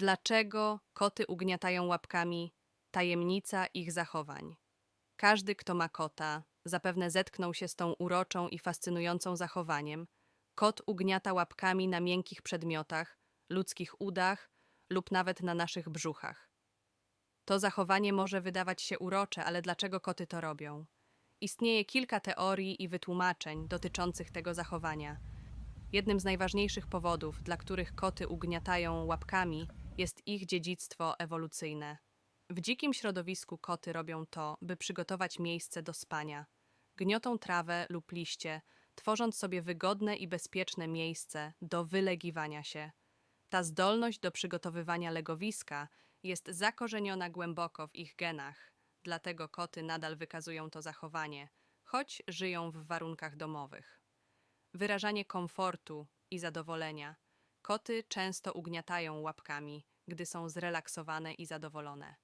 Dlaczego koty ugniatają łapkami? Tajemnica ich zachowań. Każdy, kto ma kota, zapewne zetknął się z tą uroczą i fascynującą zachowaniem. Kot ugniata łapkami na miękkich przedmiotach, ludzkich udach lub nawet na naszych brzuchach. To zachowanie może wydawać się urocze, ale dlaczego koty to robią? Istnieje kilka teorii i wytłumaczeń dotyczących tego zachowania. Jednym z najważniejszych powodów, dla których koty ugniatają łapkami, jest ich dziedzictwo ewolucyjne. W dzikim środowisku koty robią to, by przygotować miejsce do spania. Gniotą trawę lub liście, tworząc sobie wygodne i bezpieczne miejsce do wylegiwania się. Ta zdolność do przygotowywania legowiska jest zakorzeniona głęboko w ich genach, dlatego koty nadal wykazują to zachowanie, choć żyją w warunkach domowych. Wyrażanie komfortu i zadowolenia. Koty często ugniatają łapkami, gdy są zrelaksowane i zadowolone.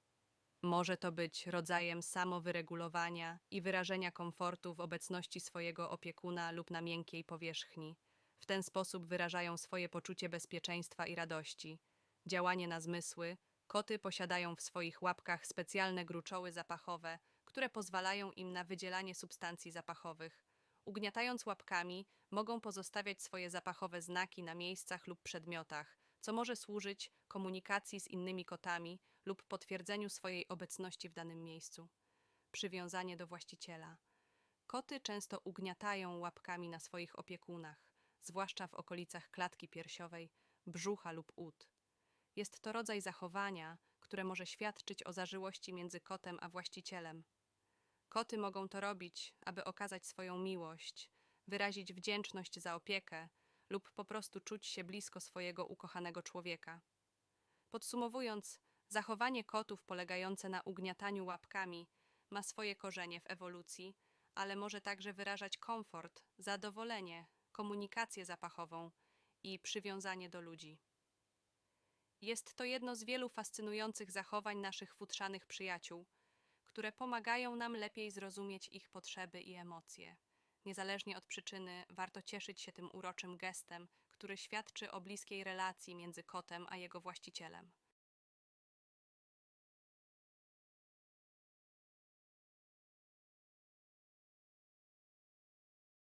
Może to być rodzajem samowyregulowania i wyrażenia komfortu w obecności swojego opiekuna lub na miękkiej powierzchni. W ten sposób wyrażają swoje poczucie bezpieczeństwa i radości. Działanie na zmysły. Koty posiadają w swoich łapkach specjalne gruczoły zapachowe, które pozwalają im na wydzielanie substancji zapachowych. Ugniatając łapkami, mogą pozostawiać swoje zapachowe znaki na miejscach lub przedmiotach, co może służyć komunikacji z innymi kotami lub potwierdzeniu swojej obecności w danym miejscu. Przywiązanie do właściciela. Koty często ugniatają łapkami na swoich opiekunach, zwłaszcza w okolicach klatki piersiowej, brzucha lub ud. Jest to rodzaj zachowania, które może świadczyć o zażyłości między kotem a właścicielem. Koty mogą to robić, aby okazać swoją miłość, wyrazić wdzięczność za opiekę lub po prostu czuć się blisko swojego ukochanego człowieka. Podsumowując, zachowanie kotów polegające na ugniataniu łapkami ma swoje korzenie w ewolucji, ale może także wyrażać komfort, zadowolenie, komunikację zapachową i przywiązanie do ludzi. Jest to jedno z wielu fascynujących zachowań naszych futrzanych przyjaciół, które pomagają nam lepiej zrozumieć ich potrzeby i emocje. Niezależnie od przyczyny, warto cieszyć się tym uroczym gestem, który świadczy o bliskiej relacji między kotem a jego właścicielem.